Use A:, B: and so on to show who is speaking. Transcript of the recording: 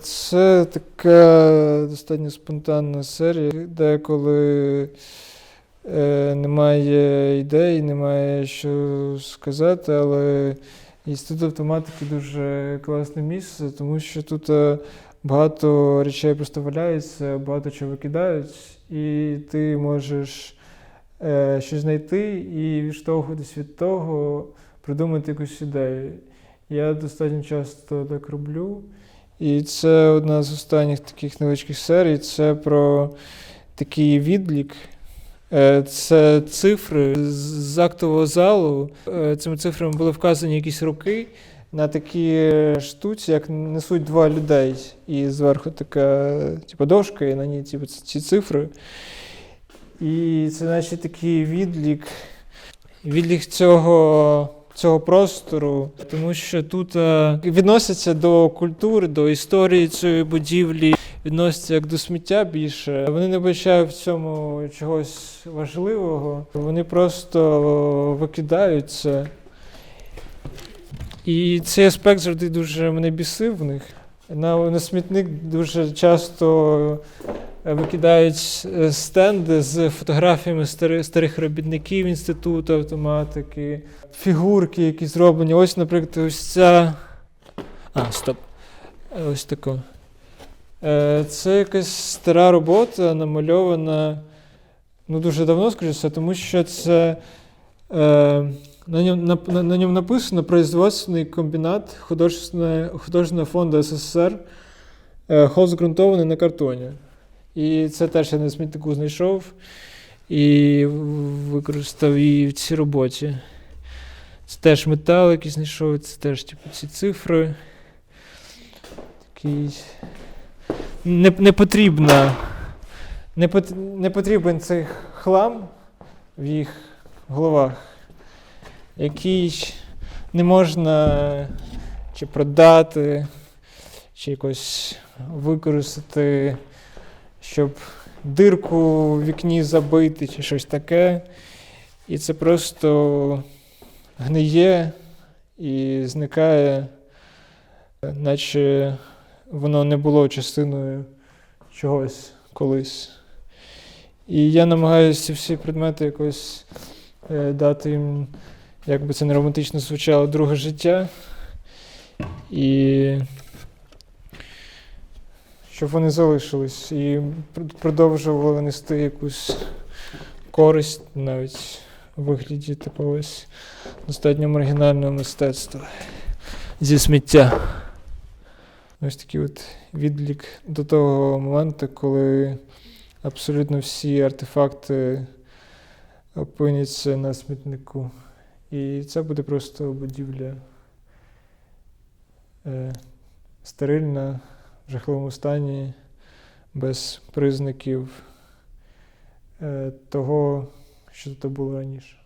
A: Це така достатньо спонтанна серія, деколи е, немає ідей, немає що сказати, але інститут автоматики дуже класне місце, тому що тут е, багато речей просто валяється, багато чого викидають, і ти можеш е, щось знайти і відштовхуватись від того, придумати якусь ідею. Я достатньо часто так роблю. І це одна з останніх таких невеличких серій. Це про такий відлік. Е, Це цифри з- актового залу. Е, Цими цифрами були вказані якісь роки на такій штуці, як несуть два людей. І зверху така типу, дошка, і на ній типу, ці цифри. І це наче такий відлік, відлік цього, цього простору, тому що тут е, відносяться до культури, до історії цієї будівлі, відносяться як до сміття більше. Вони не бачають в цьому чогось важливого, вони просто викидають це. І цей аспект завжди дуже мене бісив в них. На, на смітник дуже часто викидають е, стенди з фотографіями старих, робітників інституту автоматики, фігурки, які зроблені. Ось, наприклад, ось ця. А, стоп. Е, Ось тако. Е, Це якась стара робота, намальована ну, дуже давно, скажу все, тому що це. Е, на ньому, на, на, ньому написано производственний комбінат художнього фонду СССР, е, холст ґрунтований на картоні. І це теж я на смітнику знайшов і використав її в цій роботі. Це теж метал, який знайшов, це теж типу, ці цифри. Такий. Не, не потрібна. Не, пот, не потрібен цей хлам в їх головах, який не можна чи продати, чи якось використати, щоб дирку в вікні забити, чи щось таке. І це просто гниє і зникає, наче воно не було частиною чогось колись. І я намагаюся всі предмети якось е, дати їм, як би це не романтично звучало, друге життя. І щоб вони залишились і продовжували нести якусь користь навіть у вигляді такого ось достатньо маргінального мистецтва зі сміття. Ось такий от відлік до того моменту, коли абсолютно всі артефакти опиняться на смітнику. І це буде просто будівля е, стерильна, в жахливому стані, без признаків е, того, що це було раніше.